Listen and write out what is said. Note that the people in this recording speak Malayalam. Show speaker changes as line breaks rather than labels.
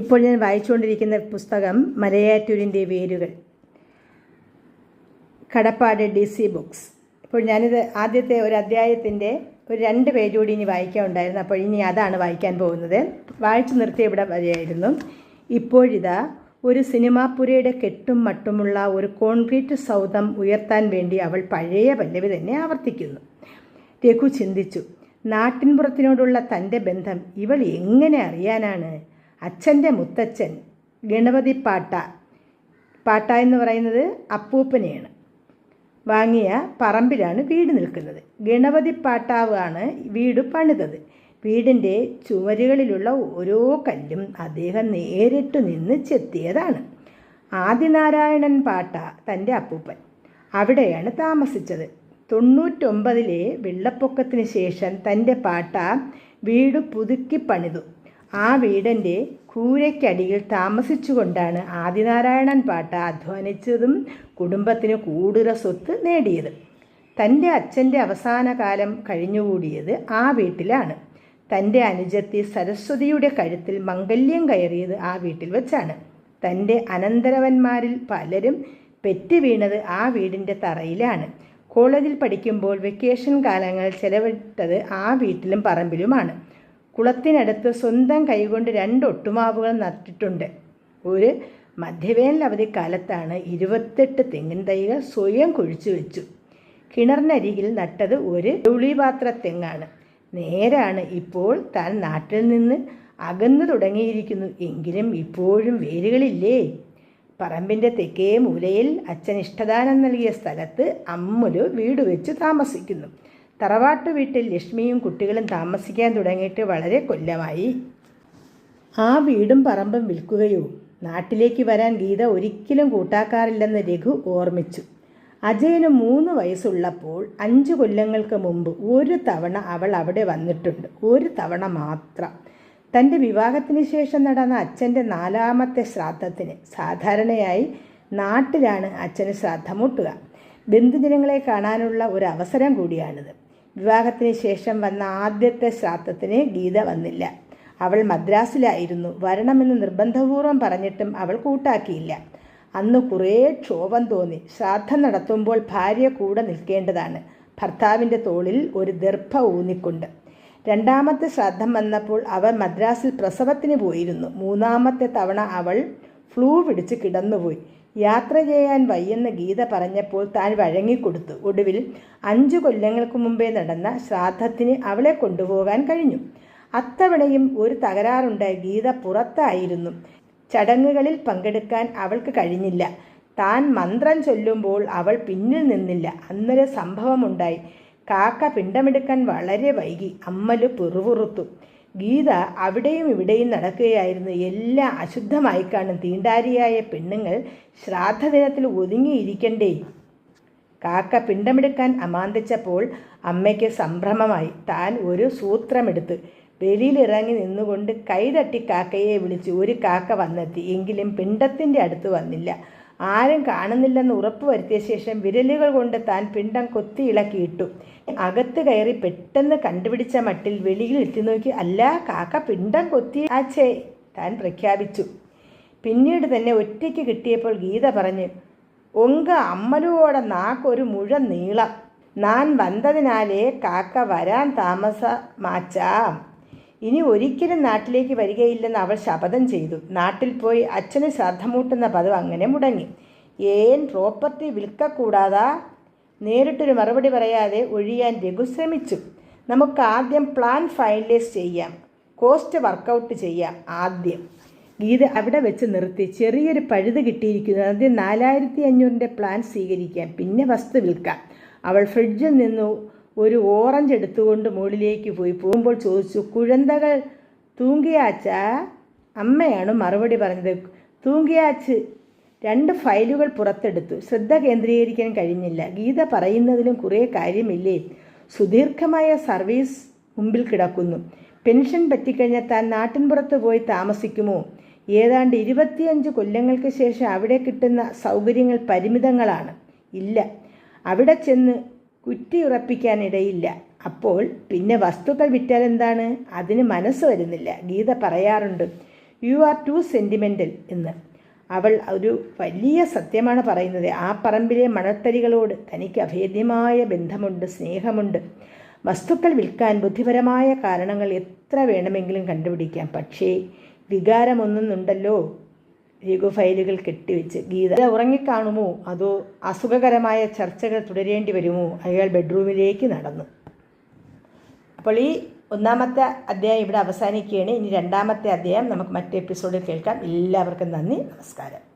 ഇപ്പോൾ ഞാൻ വായിച്ചുകൊണ്ടിരിക്കുന്ന പുസ്തകം മലയാറ്റൂരിന്റെ വേരുകൾ. കടപ്പാട് ഡി സി ബുക്സ്. ഇപ്പോൾ ഞാനിത് ആദ്യത്തെ ഒരു അധ്യായത്തിന്റെ ഒരു രണ്ട് പേജ് കൂടി ഇനി വായിക്കാൻ ഉണ്ടായിരുന്നു അപ്പോൾ ഇനി അതാണ് വായിക്കാൻ പോകുന്നത്. വായിച്ചു നിർത്തിയ ഇവിടെ വരെയായിരുന്നു. ഇപ്പോഴിതാ ഒരു സിനിമാപ്പുരയുടെ കെട്ടും മട്ടുമുള്ള ഒരു കോൺക്രീറ്റ് സൗധം ഉയർത്താൻ വേണ്ടി അവൾ പഴയ പല്ലവി തന്നെ ആവർത്തിക്കുന്നു. രഘു ചിന്തിച്ചു നാട്ടിൻപുറത്തിനോടുള്ള തന്റെ ബന്ധം ഇവൾ എങ്ങനെ അറിയാനാണ്? അച്ഛന്റെ മുത്തച്ഛൻ ഗണപതി പാട്ട പാട്ട എന്ന് പറയുന്നത് അപ്പൂപ്പനെയാണ്. വാങ്ങിയ പറമ്പിലാണ് വീട് നിൽക്കുന്നത്. ഗണപതി പാട്ടാവാണ് വീട് പണിതത്. വീടിന്റെ ചുമരുകളിലുള്ള ഓരോ കല്ലും അദ്ദേഹം നേരിട്ട് നിന്ന് ചെത്തിയതാണ്. ആദിനാരായണൻ പാട്ട തന്റെ അപ്പൂപ്പൻ. അവിടെയാണ് താമസിച്ചത്. തൊണ്ണൂറ്റൊമ്പതിലെ വെള്ളപ്പൊക്കത്തിന് ശേഷം തന്റെ പാട്ട വീട് പുതുക്കി പണിതു. ആ വീടിന്റെ കൂരയ്ക്കടിയിൽ താമസിച്ചുകൊണ്ടാണ് ആദിനാരായണൻ പാട്ട അധ്വാനിച്ചതും കുടുംബത്തിന് കൂടുതൽ സ്വത്ത് നേടിയത്. തന്റെ അച്ഛന്റെ അവസാന കാലം കഴിഞ്ഞുകൂടിയത് ആ വീട്ടിലാണ്. തന്റെ അനുജത്തി സരസ്വതിയുടെ കഴുത്തിൽ മംഗല്യം കയറിയത് ആ വീട്ടിൽ വെച്ചാണ്. തന്റെ അനന്തരവന്മാരിൽ പലരും പെറ്റു വീണത് ആ വീടിന്റെ തറയിലാണ്. കോളേജിൽ പഠിക്കുമ്പോൾ വെക്കേഷൻ കാലങ്ങൾ ചെലവിട്ടത് ആ വീട്ടിലും പറമ്പിലുമാണ്. കുളത്തിനടുത്ത് സ്വന്തം കൈകൊണ്ട് രണ്ട് ഒട്ടുമാവുകൾ നട്ടിട്ടുണ്ട്. ഒരു മധ്യവേനൽ അവധിക്കാലത്താണ് ഇരുപത്തെട്ട് തെങ്ങിൻ തൈകൾ സ്വയം കുഴിച്ചു വെച്ചു. കിണറിനരികിൽ നട്ടത് ഒരു ഉളിപാത്ര തെങ്ങാണ്. നേരാണ് ഇപ്പോൾ താൻ നാട്ടിൽ നിന്ന് അകന്നു തുടങ്ങിയിരിക്കുന്നു. എങ്കിലും ഇപ്പോഴും വേരുകളില്ലേ? പറമ്പിന്റെ തെക്കേ മൂലയിൽ അച്ഛൻ ഇഷ്ടദാനം നൽകിയ സ്ഥലത്ത് അമ്മുലു വീട് വെച്ച് താമസിക്കുന്നു. തറവാട്ടു വീട്ടിൽ ലക്ഷ്മിയും കുട്ടികളും താമസിക്കാൻ തുടങ്ങിയിട്ട് വളരെ കൊല്ലമായി. ആ വീടും പറമ്പും വിൽക്കുകയോ നാട്ടിലേക്ക് വരാൻ ഗീത ഒരിക്കലും കൂട്ടാക്കാറില്ലെന്ന് രഘു ഓർമ്മിച്ചു. അജയന് മൂന്ന് വയസ്സുള്ളപ്പോൾ അഞ്ച് കൊല്ലങ്ങൾക്ക് മുമ്പ് ഒരു തവണ അവൾ അവിടെ വന്നിട്ടുണ്ട്. ഒരു തവണ മാത്രം. തന്റെ വിവാഹത്തിന് ശേഷം നടന്ന അച്ഛന്റെ നാലാമത്തെ ശ്രാദ്ധത്തിന് സാധാരണയായി നാട്ടിലാണ് അച്ഛന് ശ്രാദ്ധമൂട്ടുക. ബന്ധുജനങ്ങളെ കാണാനുള്ള ഒരു അവസരം കൂടിയാണിത്. വിവാഹത്തിന് ശേഷം വന്ന ആദ്യത്തെ ശ്രാദ്ധത്തിന് ഗീത വന്നില്ല. അവൾ മദ്രാസിലായിരുന്നു. വരണമെന്ന് നിർബന്ധപൂർവം പറഞ്ഞിട്ടും അവൾ കൂട്ടാക്കിയില്ല. അന്ന് കുറേ ക്ഷോഭം തോന്നി. ശ്രാദ്ധം നടത്തുമ്പോൾ ഭാര്യ കൂടെ നിൽക്കേണ്ടതാണ്. ഭർത്താവിന്റെ തോളിൽ ഒരു ദർഭ ഊന്നിക്കൊണ്ട്. രണ്ടാമത്തെ ശ്രാദ്ധം വന്നപ്പോൾ അവൾ മദ്രാസിൽ പ്രസവത്തിന് പോയിരുന്നു. മൂന്നാമത്തെ തവണ അവൾ ഫ്ലൂ പിടിച്ച് കിടന്നുപോയി. യാത്ര ചെയ്യാൻ വയ്യെന്ന് ഗീത പറഞ്ഞപ്പോൾ താൻ വഴങ്ങിക്കൊടുത്തു. ഒടുവിൽ അഞ്ചു കൊല്ലങ്ങൾക്ക് മുമ്പേ നടന്ന ശ്രാദ്ധത്തിന് അവളെ കൊണ്ടുപോകാൻ കഴിഞ്ഞു. അത്തവണയും ഒരു തകരാറുണ്ടായി ഗീത പുറത്തായിരുന്നു. ചടങ്ങുകളിൽ പങ്കെടുക്കാൻ അവൾക്ക് കഴിഞ്ഞില്ല. താൻ മന്ത്രം ചൊല്ലുമ്പോൾ അവൾ പിന്നിൽ നിന്നില്ല. അന്നൊരു സംഭവമുണ്ടായി. കാക്ക പിണ്ടമെടുക്കാൻ വളരെ വൈകി. അമ്മൽ പിറുപുറുത്തു. ഗീത അവിടെയും ഇവിടെയും നടക്കുകയായിരുന്നു. എല്ലാം അശുദ്ധമായി കാണും തീണ്ടാരിയായ പെണ്ണുങ്ങൾ ശ്രാദ്ധദിനത്തിൽ ഒതുങ്ങിയിരിക്കണ്ടേ? കാക്ക പിണ്ടമെടുക്കാൻ അമാന്തിച്ചപ്പോൾ അമ്മയ്ക്ക് സംഭ്രമമായി. താൻ ഒരു സൂത്രമെടുത്ത്. വെളിയിലിറങ്ങി നിന്നുകൊണ്ട് കൈതട്ടി കാക്കയെ വിളിച്ചു ഒരു കാക്ക വന്നെത്തി. എങ്കിലും പിണ്ടത്തിന്റെ അടുത്ത് വന്നില്ല. ആരും കാണുന്നില്ലെന്ന് ഉറപ്പ് വരുത്തിയ ശേഷം വിരലുകൾ കൊണ്ട് താൻ പിണ്ടം കൊത്തി ഇളക്കിയിട്ടു അകത്ത് കയറി പെട്ടെന്ന് കണ്ടുപിടിച്ച മട്ടിൽ വെളിയിൽ എത്തി നോക്കി അല്ല കാക്ക പിണ്ടം കൊത്തി ആച്ചേ താൻ പ്രഖ്യാപിച്ചു. പിന്നീട് തന്നെ ഒറ്റയ്ക്ക് കിട്ടിയപ്പോൾ ഗീത പറഞ്ഞ് ഒങ്ക അമ്മലുവോടെ നാക്കൊരു മുഴ നീളം. നാൻ വന്നതിനാലേ കാക്ക വരാൻ താമസ മാച്ചാം ഇനി ഒരിക്കലും നാട്ടിലേക്ക് വരികയില്ലെന്ന് അവൾ ശപഥം ചെയ്തു. നാട്ടിൽ പോയി അച്ഛന് ശ്രദ്ധമൂട്ടുന്ന പദം അങ്ങനെ മുടങ്ങി. ഏൻ പ്രോപ്പർട്ടി വിൽക്കക്കൂടാതാ? നേരിട്ടൊരു മറുപടി പറയാതെ ഒഴിയാൻ രഘു ശ്രമിച്ചു. നമുക്ക് ആദ്യം പ്ലാൻ ഫൈനലൈസ് ചെയ്യാം. കോസ്റ്റ് വർക്കൗട്ട് ചെയ്യാം ആദ്യം. ഗീത അവിടെ വെച്ച് നിർത്തി. ചെറിയൊരു പഴുത് കിട്ടിയിരിക്കുന്നു. ആദ്യം നാലായിരത്തി അഞ്ഞൂറിന്റെ പ്ലാൻ സ്വീകരിക്കാം. പിന്നെ വസ്തു വിൽക്കാം. അവൾ ഫ്രിഡ്ജിൽ നിന്ന് ഒരു ഓറഞ്ച് എടുത്തുകൊണ്ട് മുകളിലേക്ക് പോയി. പോകുമ്പോൾ ചോദിച്ചു കുഴന്തകൾ തൂങ്കിയാച്ച അമ്മയാണ് മറുപടി പറഞ്ഞത്. തൂങ്കിയാച്ച് രണ്ട് ഫയലുകൾ പുറത്തെടുത്തു. ശ്രദ്ധ കേന്ദ്രീകരിക്കാൻ കഴിഞ്ഞില്ല. ഗീത പറയുന്നതിലും കുറേ കാര്യമില്ലേ? സുദീർഘമായ സർവീസ് മുമ്പിൽ കിടക്കുന്നു. പെൻഷൻ പറ്റിക്കഴിഞ്ഞാൽ താൻ നാട്ടിൻപുറത്ത് പോയി താമസിക്കുമോ? ഏതാണ്ട് ഇരുപത്തിയഞ്ച് കൊല്ലങ്ങൾക്ക് ശേഷം അവിടെ കിട്ടുന്ന സൗകര്യങ്ങൾ പരിമിതങ്ങളാണ്. ഇല്ല. അവിടെ ചെന്ന് കുറ്റിയുറപ്പിക്കാനിടയില്ല. അപ്പോൾ പിന്നെ വസ്തുക്കൾ വിറ്റാൽ എന്താണ്? അതിന് മനസ്സ് വരുന്നില്ല. ഗീത പറയാറുണ്ട് യു ആർ ടു സെന്റിമെന്റൽ എന്ന്. അവൾ ഒരു വലിയ സത്യമാണ് പറയുന്നത്. ആ പറമ്പിലെ മണത്തരികളോട് തനിക്ക് അഭേദ്യമായ ബന്ധമുണ്ട് സ്നേഹമുണ്ട്. വസ്തുക്കൾ വിൽക്കാൻ ബുദ്ധിപരമായ കാരണങ്ങൾ എത്ര വേണമെങ്കിലും കണ്ടുപിടിക്കാം. പക്ഷേ വികാരമൊന്നുണ്ടല്ലോ രഘു ഫയലുകൾ കെട്ടിവെച്ച് ഗീത ഉറങ്ങിക്കാണുമോ? അതോ അസുഖകരമായ ചർച്ചകൾ തുടരേണ്ടി വരുമോ? അയാൾ ബെഡ്റൂമിലേക്ക് നടന്നു. അപ്പോൾ ഈ ഒന്നാമത്തെ അധ്യായം ഇവിടെ അവസാനിക്കുകയാണ്. ഇനി രണ്ടാമത്തെ അധ്യായം നമുക്ക് മറ്റു എപ്പിസോഡിൽ കേൾക്കാം. എല്ലാവർക്കും നന്ദി. നമസ്കാരം.